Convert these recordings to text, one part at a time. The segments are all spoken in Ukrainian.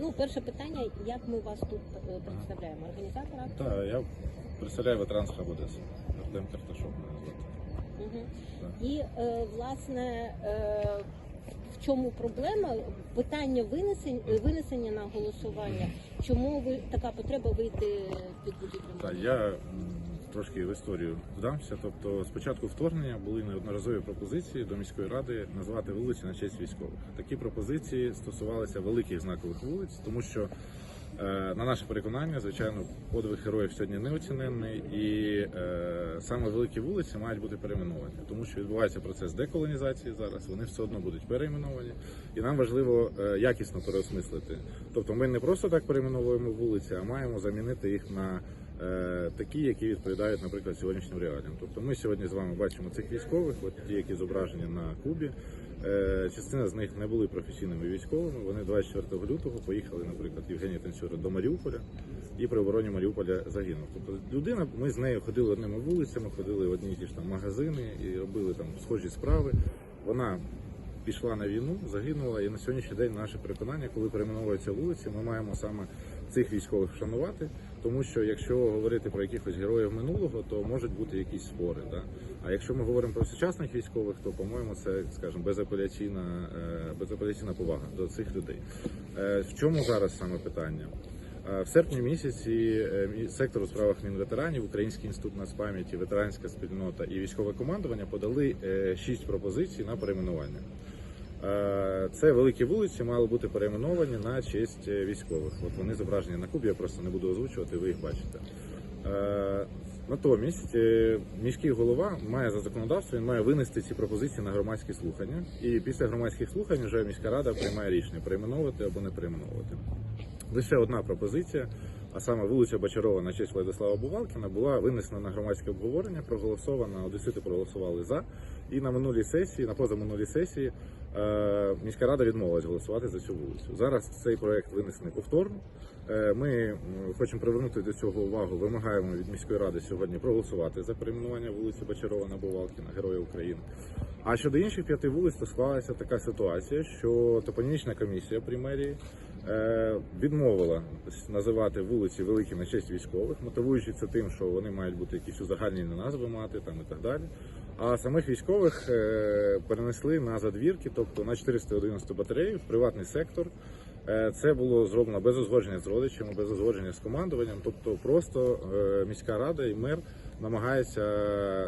Ну, перше питання, як ми вас тут е, представляємо? Організатора? Так, я представляю ветеранська Одеси. Артем Карташов мене звати. Угу. Так. І е, власне е, в чому проблема? Питання винесення, винесення на голосування. Чому ви така потреба вийти під будь-яким? Так, я трошки в історію вдамся. Тобто, спочатку вторгнення були неодноразові пропозиції до міської ради назвати вулиці на честь військових. Такі пропозиції стосувалися великих знакових вулиць, тому що. Е, На наше переконання, звичайно, подвиг героїв сьогодні неоціненний, і е, саме великі вулиці мають бути перейменовані, тому що відбувається процес деколонізації зараз. Вони все одно будуть перейменовані, і нам важливо е, якісно переосмислити. Тобто, ми не просто так перейменовуємо вулиці, а маємо замінити їх на е, такі, які відповідають, наприклад, сьогоднішнім реаліям. Тобто, ми сьогодні з вами бачимо цих військових, от ті, які зображені на Кубі. Е, Частина з них не були професійними військовими. Вони 24 лютого поїхали, наприклад, Євгеній Танцюра до Маріуполя і при обороні Маріуполя загинув. Тобто людина, ми з нею ходили одними вулицями, ходили в одні ті ж там магазини і робили там схожі справи. Вона пішла на війну, загинула, і на сьогоднішній день наше переконання, коли перейменовуються вулиці, ми маємо саме цих військових вшанувати, тому що якщо говорити про якихось героїв минулого, то можуть бути якісь спори. Да? А якщо ми говоримо про сучасних військових, то по-моєму це, скажімо, безапеляційна, е, безапеляційна повага до цих людей. Е, В чому зараз саме питання? Е, В серпні місяці сектор у справах мінветеранів, Український інститут нацпам'яті, ветеранська спільнота і військове командування подали шість пропозицій на перейменування. Е, Це великі вулиці мали бути перейменовані на честь е, військових. От вони зображені на кубі, я просто не буду озвучувати, ви їх бачите. Е, Натомість міський голова має за законодавством він має винести ці пропозиції на громадські слухання. І після громадських слухань вже міська рада приймає рішення перейменовувати або не перейменовувати. Лише одна пропозиція, а саме вулиця Бочарова на честь Владислава Бувалкіна, була винесена на громадське обговорення, проголосована, одесити проголосували за. І на минулій сесії, на позаминулій сесії, е, міська рада відмовилась голосувати за цю вулицю. Зараз цей проект винесений повторно. Е, Ми хочемо привернути до цього увагу. Вимагаємо від міської ради сьогодні проголосувати за перейменування вулиці Бочарова на Бувалкіна, Героя України. А щодо інших п'яти вулиць, то склалася така ситуація, що топонімічна комісія при мерії відмовила називати вулиці великі на честь військових, мотивуючи це тим, що вони мають бути якісь узагальнені назви мати там і так далі. А самих військових е, перенесли на задвірки, тобто на 411 батарею в приватний сектор. Е, Це було зроблено без узгодження з родичами, без узгодження з командуванням. Тобто, просто е, міська рада і мер намагаються,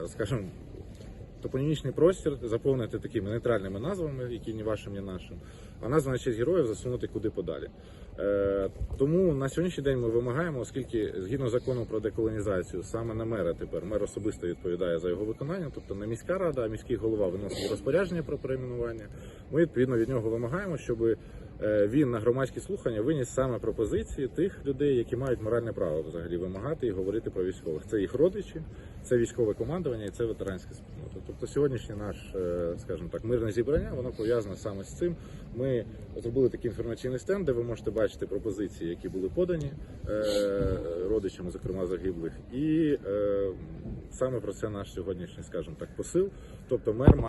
скажімо, топонімічний простір заповнити такими нейтральними назвами, які ні вашим, ні нашим, а назва на честь героїв засунути куди подалі. Е, тому на сьогоднішній день ми вимагаємо, оскільки згідно закону про деколонізацію, саме на мера тепер мер особисто відповідає за його виконання, тобто не міська рада, а міський голова виносить розпорядження про перейменування. Ми відповідно від нього вимагаємо, щоб е, він на громадські слухання виніс саме пропозиції тих людей, які мають моральне право взагалі вимагати і говорити про військових. Це їх родичі, це військове командування і це ветеранська спільнота. Тобто сьогоднішнє наш, е, скажімо так, мирне зібрання, воно пов'язане саме з цим. Ми зробили такий інформаційний стенд, де ви можете бачити пропозиції, які були подані е, родичами, зокрема загиблих, і саме про це наш сьогоднішній, скажімо так, посил. Тобто мер